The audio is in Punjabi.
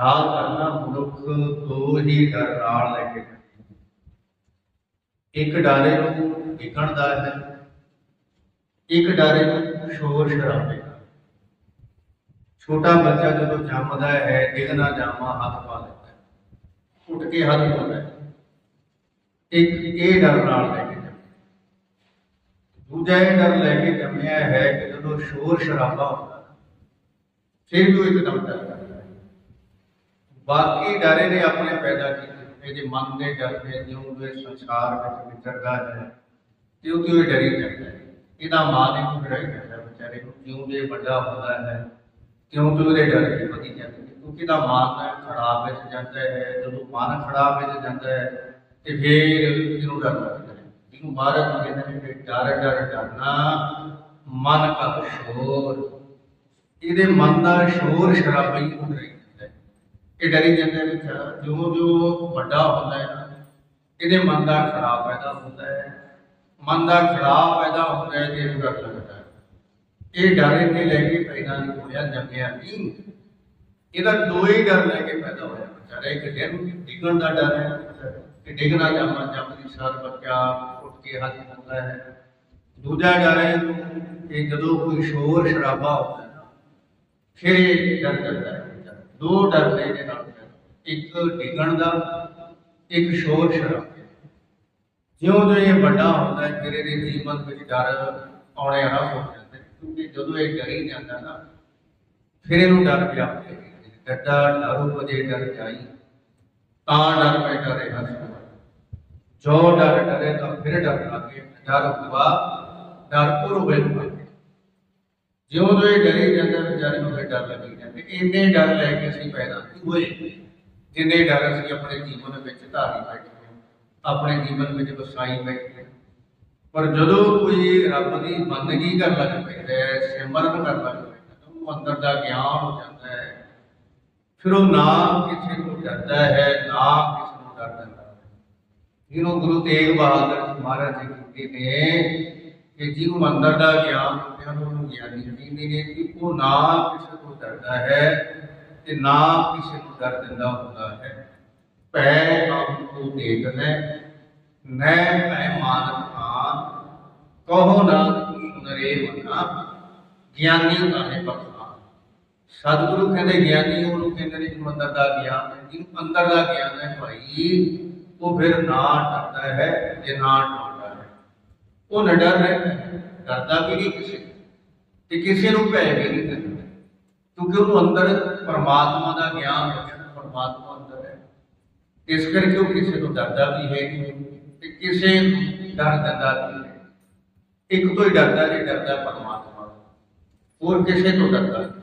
ਖਿਆਲ ਕਰਨਾ ਮਨੁੱਖ ਦੋ ਹੀ ਡਰ ਨਾਲ ਲੈ ਕੇ ਇੱਕ ਡਾਰੇ ਨੂੰ ਵਿਕਣ ਦਾ ਹੈ, ਇੱਕ ਡਾਰੇ ਨੂੰ ਸ਼ੋਰ ਸ਼ਰਾਬੇ ਦਾ। ਛੋਟਾ ਬੱਚਾ ਜਦੋਂ ਜੰਮਦਾ ਹੈ ਡਿਗਣਾ ਜਾਮਾ ਹੱਥ ਪਾ ਲੈਂਦਾ ਹੈ, ਉੱਠ ਕੇ ਹੱਥ ਪਾਉਂਦਾ ਇੱਕ ਇਹ ਡਰ ਨਾਲ ਲੈ ਕੇ ਜੰਮਿਆ। ਦੂਜਾ ਇਹ ਡਰ ਲੈ ਕੇ ਜੰਮਿਆ ਹੈ ਕਿ ਜਦੋਂ ਸ਼ੋਰ ਸ਼ਰਾਬਾ ਹੁੰਦਾ ਫਿਰ ਵੀ ਉਹ ਇੱਕਦਮ ਡਰ ਬਾਕੀ ਡਰੇ ਨੇ ਆਪਣੇ ਪੈਦਾ ਕੀਤੇ। ਇਹਦੇ ਮਨ ਦੇ ਡਰ ਦੇ ਜਿਉਂ ਦੇ ਸੰਸਾਰ ਵਿੱਚ ਵਿਚਰਦਾ ਹੈ ਤੇ ਉਹ ਕਿਉਂ ਡਰੀ ਜਾਂਦਾ ਹੈ? ਇਹਦਾ ਮਾਂ ਨੇ ਨੂੰ ਡਰਾਈ ਜਾਂਦਾ ਵਿਚਾਰੇ ਨੂੰ ਜਿਉਂ ਦੇ ਵੱਡਾ ਹੁੰਦਾ ਹੈ, ਕਿਉਂ ਤੇ ਉਹਦੇ ਡਰ ਕੇ ਵਧੀ ਜਾਂਦੇ ਨੇ। ਕਿਉਂਕਿ ਦਾ ਮਨ ਖਰਾਬ ਵਿੱਚ ਜਾਂਦਾ ਹੈ, ਜਦੋਂ ਮਨ ਖਰਾਬ ਵਿੱਚ ਜਾਂਦਾ ਹੈ, ਤੇ ਫੇਰ ਇਹਨੂੰ ਡਰ ਲੱਗਦਾ ਹੈ। ਇਹਨੂੰ ਮਹਾਰਾਜ ਕਹਿੰਦੇ ਨੇ ਕਿ ਡਰ ਡਰ ਡਰਨਾ ਮਨ ਕਾ ਸ਼ੋਰ। ਇਹਦੇ ਮਨ ਦਾ ਸ਼ੋਰ ਸ਼ਰਾਬੀ ਨੂੰ ਡਰਾਈ ਹੈ। ਇਹ ਡਰੀ ਜਾਂਦਾ ਹੈ ਵਿਚਾਰਾ ਜਿਉਂ ਜਿਉਂ ਵੱਡਾ ਹੁੰਦਾ ਹੈ ਇਹਦੇ ਮਨ ਦਾ ਖਰਾਬ ਪੈਦਾ ਹੁੰਦਾ ਹੈ। ਮਨ ਦਾ ਖਰਾਬ ਪੈਦਾ ਹੁੰਦਾ ਹੈ ਤੇ ਇਹਨੂੰ ਡਰ ਲੱਗਦਾ ਹੈ। ਇਹ ਡਰ ਇਹਨੇ ਲੈ ਕੇ ਪੈਦਾ ਨਹੀਂ ਹੋਇਆ, ਜੰਮਿਆ ਨਹੀਂ। ਇਹਦਾ ਦੋ ਹੀ ਡਰ ਲੈ ਕੇ ਪੈਦਾ ਹੋਇਆ। ਵਿਚਾਰਾ ਇੱਕ ਡਿੱਗ, ਡਿੱਗਣ ਦਾ ਡਰ ਹੈ। ਕਿ ਡਿੱਗਣਾ ਜੰਮਾ ਦੀ ਸਾਰ ਬੱਚਾ ਉੱਠ ਕੇ ਹੱਥ ਹੁੰਦਾ ਹੈ। ਦੂਜਾ ਡਰ ਹੈ ਕਿ ਜਦੋਂ ਕੋਈ ਸ਼ੋਰ, ਸ਼ਰਾਬਾ ਹੁੰਦਾ ਹੈ ਫਿਰ ਇਹ ਡਰ ਜਾਂਦਾ ਹੈ। ਦੋ ਡਰ ਨੇ ਇਹਦੇ ਨਾਲ। ਇੱਕ ਡਿੱਗਣ ਦਾ, ਇੱਕ ਸ਼ੋਰ ਸ਼ਰਾਬੇ ਜਿਉਂ ਜਿਉਂ ਇਹ ਵੱਡਾ ਹੁੰਦਾ ਹੈ ਫਿਰ ਇਹਦੇ ਜੀਵਨ ਵਿੱਚ ਡਰ ਆਉਣੇ ਆਰੰਭ ਹੋ ਜਾਂਦੇ ਕਿਉਂਕਿ ਜਦੋਂ ਇਹ ਡਰੀ ਜਾਂਦਾ ਨਾ, ਫਿਰ ਇਹਨੂੰ ਡਰ ਪਿਆ ਡੱਡਾ ਡਰੂ ਵਜੇ ਡਰ ਜਾਈ, ਤਾਂ ਡਰ ਪੈ ਡਰੇ ਹਸ ਜੋ ਡਰ ਡਰੇ ਤਾਂ ਫਿਰ ਡਰ ਲੱਗੇ ਡਰ ਹੁਆ ਡਰ ਪੁਰ ਹੋਏ ਜਿਉਂ ਤੋਂ ਇਹ ਡਰੇ ਜਾਂਦਾ ਵਿਚਾਰੇ ਨੂੰ ਫਿਰ ਡਰ ਲੱਗੀ ਜਾਂਦੇ ਇੰਨੇ ਡਰ ਲੈ ਕੇ ਅਸੀਂ ਪੈਦਾ ਨਹੀਂ ਹੋਏ। ਜਿੰਨੇ ਡਰ ਅਸੀਂ ਆਪਣੇ ਜੀਵਨ ਵਿੱਚ ਧਾਰੀ ਬੈਠੇ ਆਪਣੇ ਜੀਵਨ ਵਿੱਚ ਵਸਾਈ ਬੈਠੇ ਪਰ ਜਦੋਂ ਕੋਈ ਰੱਬ ਦੀ ਬੰਦਗੀ ਕਰਨ ਲੱਗ ਪੈਂਦਾ ਹੈ ਸਿਮਰਨ ਕਰਨ ਲੱਗ ਪੈਂਦਾ ਹੈ, ਅੰਦਰ ਦਾ ਗਿਆਨ ਹੋ ਜਾਂਦਾ ਹੈ ਫਿਰ ਉਹ ਨਾ ਕਿਸੇ ਨੂੰ ਡਰਦਾ ਹੈ ਨਾ ਕਿਸੇ ਨੂੰ ਡਰ ਦਿੰਦਾ ਹੈ। ਜਿਹਨੂੰ ਗੁਰੂ ਤੇਗ ਬਹਾਦਰ ਜੀ ਮਹਾਰਾਜ ਜੀ ਕਹਿੰਦੇ ਨੇ ਕਿ ਜਿਹਨੂੰ ਅੰਦਰ ਦਾ ਗਿਆਨ ਹੁੰਦਾ ਹੈ ਉਹਨੂੰ ਗਿਆਨੀ ਕਹਿੰਦੇ ਨੇ ਕਿ ਉਹ ਨਾ ਕਿਸੇ ਤੋਂ ਡਰਦਾ ਹੈ ਤੇ ਨਾ ਕਿਸੇ ਨੂੰ ਡਰ ਦਿੰਦਾ ਹੁੰਦਾ ਹੈ ਪੈ ਆਪ ਕੋ ਦੇਖਦਾ ਨੈ ਭੈ ਮਾਨਤ ਖਾਨ ਕਹੋ ਨਾ ਨਰੇ ਮਨਾ ਗਿਆਨੀ ਕਾਹੇ ਬਖਸ਼ਾ ਸਤਿਗੁਰੂ ਕਹਿੰਦੇ ਗਿਆਨੀ ਉਹਨੂੰ ਕਹਿੰਦੇ ਨੇ ਜਿਹਨੂੰ ਅੰਦਰ ਦਾ ਗਿਆਨ ਹੈ ਜਿਹਨੂੰ ਅੰਦਰ ਦਾ ਗਿਆਨ ਹੈ ਭਾਈ ਉਹ ਫਿਰ ਨਾ ਡਰਦਾ ਹੈ ਜੇ ਨਾ ਡਰਦਾ ਹੈ ਉਹ ਨਾ ਡਰ ਰਹਿੰਦਾ ਡਰਦਾ ਵੀ ਨਹੀਂ ਕਿਸੇ। ਤੋਂ, ਤੇ ਕਿਸੇ ਨੂੰ ਭੈ ਵੀ ਨਹੀਂ ਦਿੰਦਾ। ਕਿਉਂਕਿ ਉਹਨੂੰ ਅੰਦਰ ਪਰਮਾਤਮਾ ਦਾ ਗਿਆਨ ਹੈ ਪਰਮਾਤਮਾ ਅੰਦਰ ਹੈ। ਇਸ ਕਰਕੇ ਉਹ ਕਿਸੇ ਤੋਂ ਡਰਦਾ ਵੀ ਹੈ ਨਹੀਂ ਤੇ ਕਿਸੇ ਡਰ ਦਿੰਦਾ ਵੀ ਹੈ ਇੱਕ ਤੋਂ ਹੀ ਡਰਦਾ ਜੇ ਡਰਦਾ ਪਰਮਾਤਮਾ। ਹੋਰ ਕਿਸੇ ਤੋਂ ਡਰਦਾ ਨਹੀਂ।